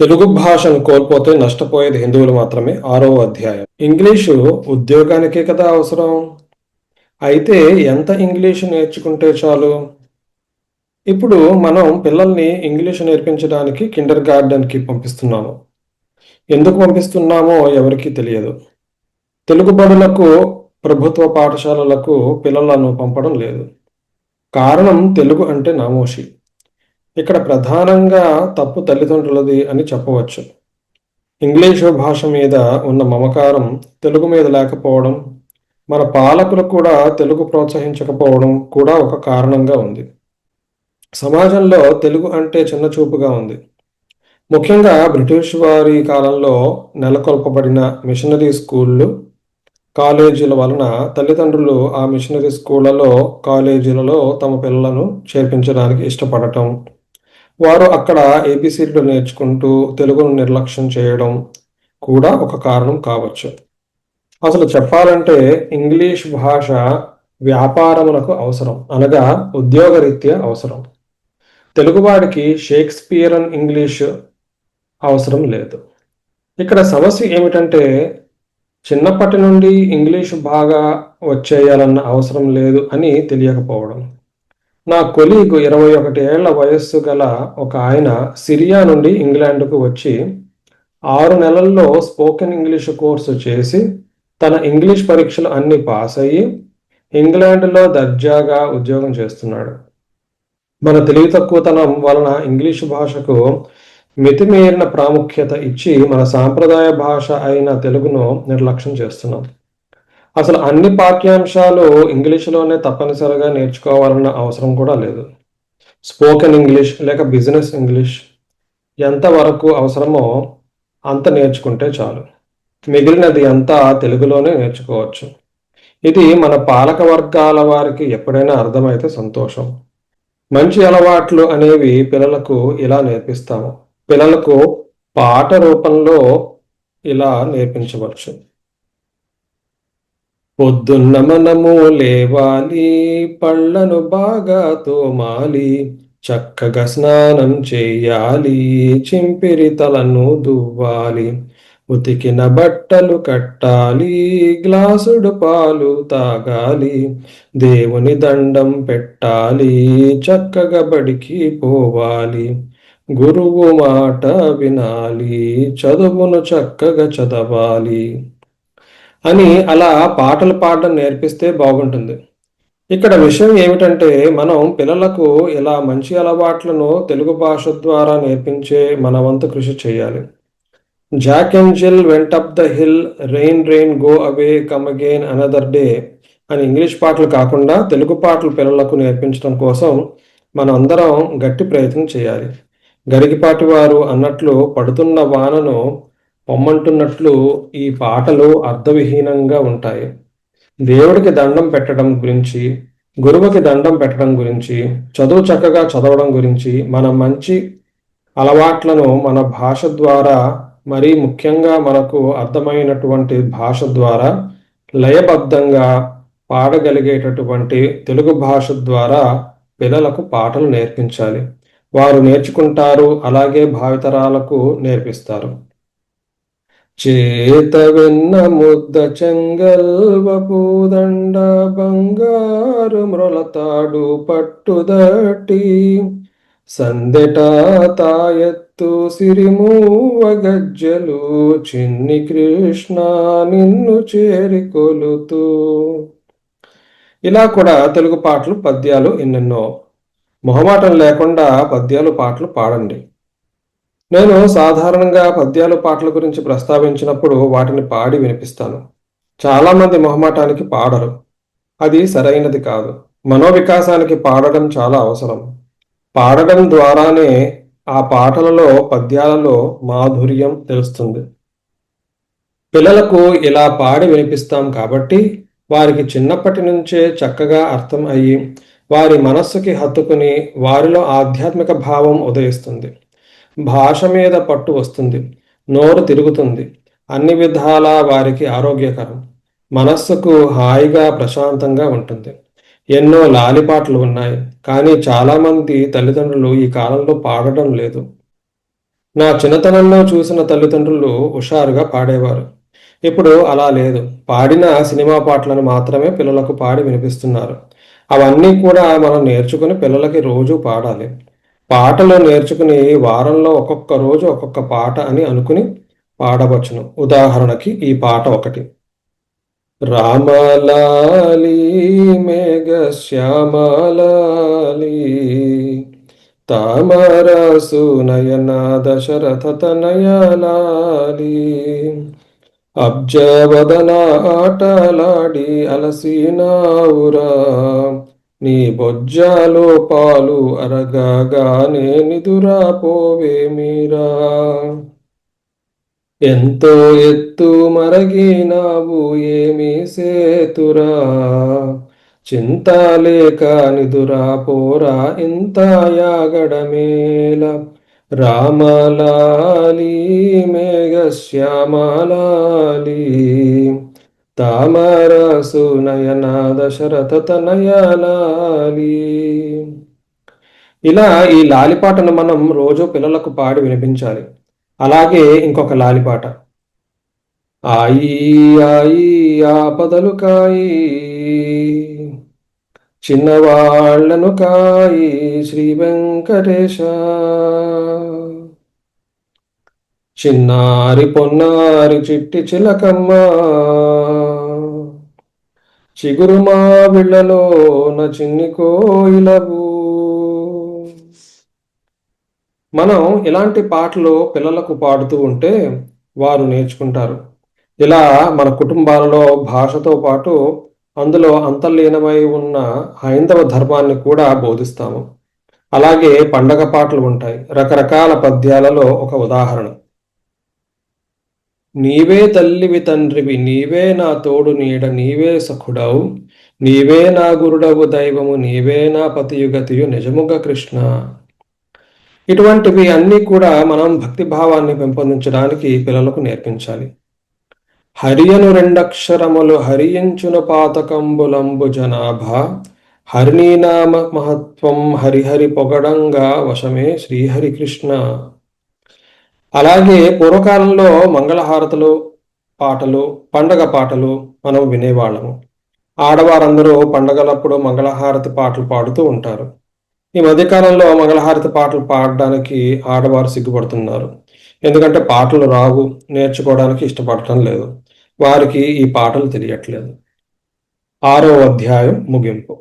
తెలుగు భాషను కోల్పోతే నష్టపోయేది హిందువులు మాత్రమే ఆరో అధ్యాయం. ఇంగ్లీషు ఉద్యోగానికే కదా అవసరం? అయితే ఎంత ఇంగ్లీషు నేర్చుకుంటే చాలు? ఇప్పుడు మనం పిల్లల్ని ఇంగ్లీషు నేర్పించడానికి కిండర్ గార్డెన్కి పంపిస్తున్నాము ఎందుకు పంపిస్తున్నామో ఎవరికీ తెలియదు. తెలుగు బడులకు ప్రభుత్వ పాఠశాలలకు పిల్లలను పంపడం లేదు. కారణం తెలుగు అంటే నామోషి. ఇక్కడ ప్రధానంగా తప్పు తల్లిదండ్రులది అని చెప్పవచ్చు. ఇంగ్లీషు భాష మీద ఉన్న మమకారం తెలుగు మీద లేకపోవడం మన పాలకులు కూడా తెలుగు ప్రోత్సహించకపోవడం కూడా ఒక కారణంగా ఉంది. సమాజంలో తెలుగు అంటే చిన్నచూపుగా ఉంది. ముఖ్యంగా బ్రిటిష్ వారి కాలంలో నెలకొల్పబడిన మిషనరీ స్కూళ్ళు కాలేజీల వలన తల్లిదండ్రులు ఆ మిషనరీ స్కూళ్ళలో కాలేజీలలో తమ పిల్లలను చేర్పించడానికి ఇష్టపడటం వారు అక్కడ ఏపీసీలు నేర్చుకుంటూ తెలుగును నిర్లక్ష్యం చేయడం కూడా ఒక కారణం కావచ్చు. అసలు చెప్పాలంటే ఇంగ్లీష్ భాష వ్యాపారములకు అవసరం అనగా ఉద్యోగరీత్యా అవసరం. తెలుగువాడికి షేక్స్పియరన్ ఇంగ్లీష్ అవసరం లేదు. ఇక్కడ సమస్య ఏమిటంటే చిన్నప్పటి నుండి ఇంగ్లీష్ బాగా వచ్చేయాలన్న అవసరం లేదు అని తెలియకపోవడం. నా కొలీగు ఇరవై ఒకటి ఏళ్ళ వయస్సు గల ఒక ఆయన సిరియా నుండి ఇంగ్లాండ్కు వచ్చి ఆరు నెలల్లో స్పోకెన్ ఇంగ్లీష్ కోర్సు చేసి తన ఇంగ్లీష్ పరీక్షలు అన్ని పాస్ అయ్యి ఇంగ్లాండ్లో దర్జాగా ఉద్యోగం చేస్తున్నాడు. మన తెలివి తక్కువతనం వలన ఇంగ్లీషు భాషకు మితిమీరిన ప్రాముఖ్యత ఇచ్చి మన సాంప్రదాయ భాష అయిన తెలుగును నిర్లక్ష్యం చేస్తున్నాం. అసలు అన్ని పాఠ్యాంశాలు ఇంగ్లీషులోనే తప్పనిసరిగా నేర్చుకోవాలన్న అవసరం కూడా లేదు. స్పోకెన్ ఇంగ్లీష్ లేక బిజినెస్ ఇంగ్లీష్ ఎంతవరకు అవసరమో అంత నేర్చుకుంటే చాలు. మిగిలినది అంతా తెలుగులోనే నేర్చుకోవచ్చు. ఇది మన పాలక వర్గాల వారికి ఎప్పుడైనా అర్థమైతే సంతోషం. మంచి అలవాట్లు అనేవి పిల్లలకు ఇలా నేర్పిస్తాము. పిల్లలకు పాట రూపంలో ఇలా నేర్పించవచ్చు. పొద్దున్న మనము లేవాలి పళ్ళను బాగా తోమాలి చక్కగా స్నానం చేయాలి చింపిరి తలను దువ్వాలి ఉతికిన బట్టలు కట్టాలి గ్లాసుడు పాలు తాగాలి దేవుని దండం పెట్టాలి చక్కగా బడికి పోవాలి. గురువు మాట వినాలి చదువును చక్కగా చదవాలి. అని అలా పాటలు పాడడం నేర్పిస్తే బాగుంటుంది. ఇక్కడ విషయం ఏమిటంటే మనం పిల్లలకు ఇలా మంచి అలవాట్లను తెలుగు భాష ద్వారా నేర్పించే మన వంతు కృషి చేయాలి. Jack and Jill went up the hill rain rain go away come again another day అని ఇంగ్లీష్ పాటలు కాకుండా తెలుగు పాటలు పిల్లలకు నేర్పించడం కోసం మనం అందరం గట్టి ప్రయత్నం చేయాలి. గరిగిపాటి వారు అన్నట్లు పడుతున్న వానను పొమ్మంటున్నట్లు ఈ పాటలు అర్థవిహీనంగా ఉంటాయి. దేవుడికి దండం పెట్టడం గురించి గురువుకి దండం పెట్టడం గురించి చదువు చక్కగా చదవడం గురించి మన మంచి అలవాట్లను మన భాష ద్వారా మరీ ముఖ్యంగా మనకు అర్థమైనటువంటి భాష ద్వారా లయబద్ధంగా పాడగలిగేటటువంటి తెలుగు భాష ద్వారా పిల్లలకు పాటలు నేర్పించాలి. వారు నేర్చుకుంటారు అలాగే భావితరాలకు నేర్పిస్తారు. చేత వెన్న ముద్ద చెంగల్వ పూదండ బంగారు మ్రొలతాడు పట్టుదట్టి సందెట తాయెత్తు సిరిమూవ గజ్జలు చిన్ని కృష్ణ నిన్ను చేరి కొలుతూ. ఇలా కూడా తెలుగు పాటలు పద్యాలు ఎన్నెన్నో మొహమాటం లేకుండా పద్యాలు పాటలు పాడండి. నేను సాధారణంగా పద్యాలు పాటల గురించి ప్రస్తావించినప్పుడు వాటిని పాడి వినిపిస్తాను. చాలామంది మొహమాటానికి పాడరు. అది సరైనది కాదు. మనోవికాసానికి పాడడం చాలా అవసరం. పాడడం ద్వారానే ఆ పాటలలో పద్యాలలో మాధుర్యం తెలుస్తుంది. పిల్లలకు ఇలా పాడి వినిపిస్తాం కాబట్టి వారికి చిన్నప్పటి నుంచే చక్కగా అర్థం అయ్యి వారి మనస్సుకి హత్తుకుని వారిలో ఆధ్యాత్మిక భావం ఉదయిస్తుంది. భాష మీద పట్టు వస్తుంది నోరు తిరుగుతుంది. అన్ని విధాలా వారికి ఆరోగ్యకరం. మనస్సుకు హాయిగా ప్రశాంతంగా ఉంటుంది. ఎన్నో లాలిపాట్లు ఉన్నాయి కానీ చాలామంది తల్లిదండ్రులు ఈ కాలంలో పాడడం లేదు. నా చిన్నతనంలో చూసిన తల్లిదండ్రులు హుషారుగా పాడేవారు. ఇప్పుడు అలా లేదు. పాడిన సినిమా పాటలను మాత్రమే పిల్లలకు పాడి వినిపిస్తున్నారు. అవన్నీ కూడా మనం నేర్చుకుని పిల్లలకి రోజు పాడాలి. పాటలు నేర్చుకుని వారంలో ఒక్కొక్క రోజు ఒక్కొక్క పాట అని అనుకుని పాడవచ్చును. ఉదాహరణకి ఈ పాట ఒకటి. రామలాలి మేఘ శ్యామలాలి తామరసు నయన దశరథ తనయలాలి అబ్జవదన ఆటలాడి అలసినావురా నీ బొజ్జాలో పాలు అరగాగానే నిదురా పోవే మీరా. ఎంతో ఎత్తు మరగినావు ఏమి సేతురా. చింత లేక నిదురా పోరా ఇంత యాగడమేల రామలాలి మేఘ శ్యామలాలి తామరసు నయన దశరథ తనయాలి ఇలా ఈ లాలిపాటను మనం రోజు పిల్లలకు పాడి వినిపించాలి. అలాగే ఇంకొక లాలిపాట ఆయి ఆయి ఆపదలు కాయి చిన్నవాళ్ళను కాయి శ్రీ వెంకటేశ. చిన్నారి పొన్నారి చిట్టి చిలకమ్మ. చిగురు మా బిళ్ళలో చిన్ని కోయిలవు మనం ఇలాంటి పాటలు పిల్లలకు పాడుతూ ఉంటే వారు నేర్చుకుంటారు. ఇలా మన కుటుంబాలలో భాషతో పాటు అందులో అంతర్లీనమై ఉన్న హైందవ ధర్మాన్ని కూడా బోధిస్తాము. అలాగే పండగ పాటలు ఉంటాయి. రకరకాల పద్యాలలో ఒక ఉదాహరణ. నీవే తల్లివి తండ్రివి నీవే నా తోడు నీడ నీవే సఖుడవు. నీవే నా గురుడవు దైవము నీవే నా పతియుగతియు నిజముగా కృష్ణ. ఇటువంటివి అన్నీ కూడా మనం భక్తి భావాన్ని పెంపొందించడానికి పిల్లలకు నేర్పించాలి. హరియను రెండక్షరములు హరియించున పాతకంబులంబు జనాభా. హరిణీనామ మహత్వం హరిహరి పొగడంగా వశమే శ్రీహరికృష్ణ అలాగే పూర్వకాలంలో మంగళహారతులు పాటలు పండగ పాటలు మనం వినేవాళ్ళము. ఆడవారందరూ పండగలప్పుడు మంగళహారతి పాటలు పాడుతూ ఉంటారు. ఈ మధ్యకాలంలో మంగళహారతి పాటలు పాడడానికి ఆడవారు సిగ్గుపడుతున్నారు. ఎందుకంటే పాటలు రావు నేర్చుకోవడానికి ఇష్టపడటం లేదు. వారికి ఈ పాటలు తెలియట్లేదు. ఆరో అధ్యాయం ముగింపు.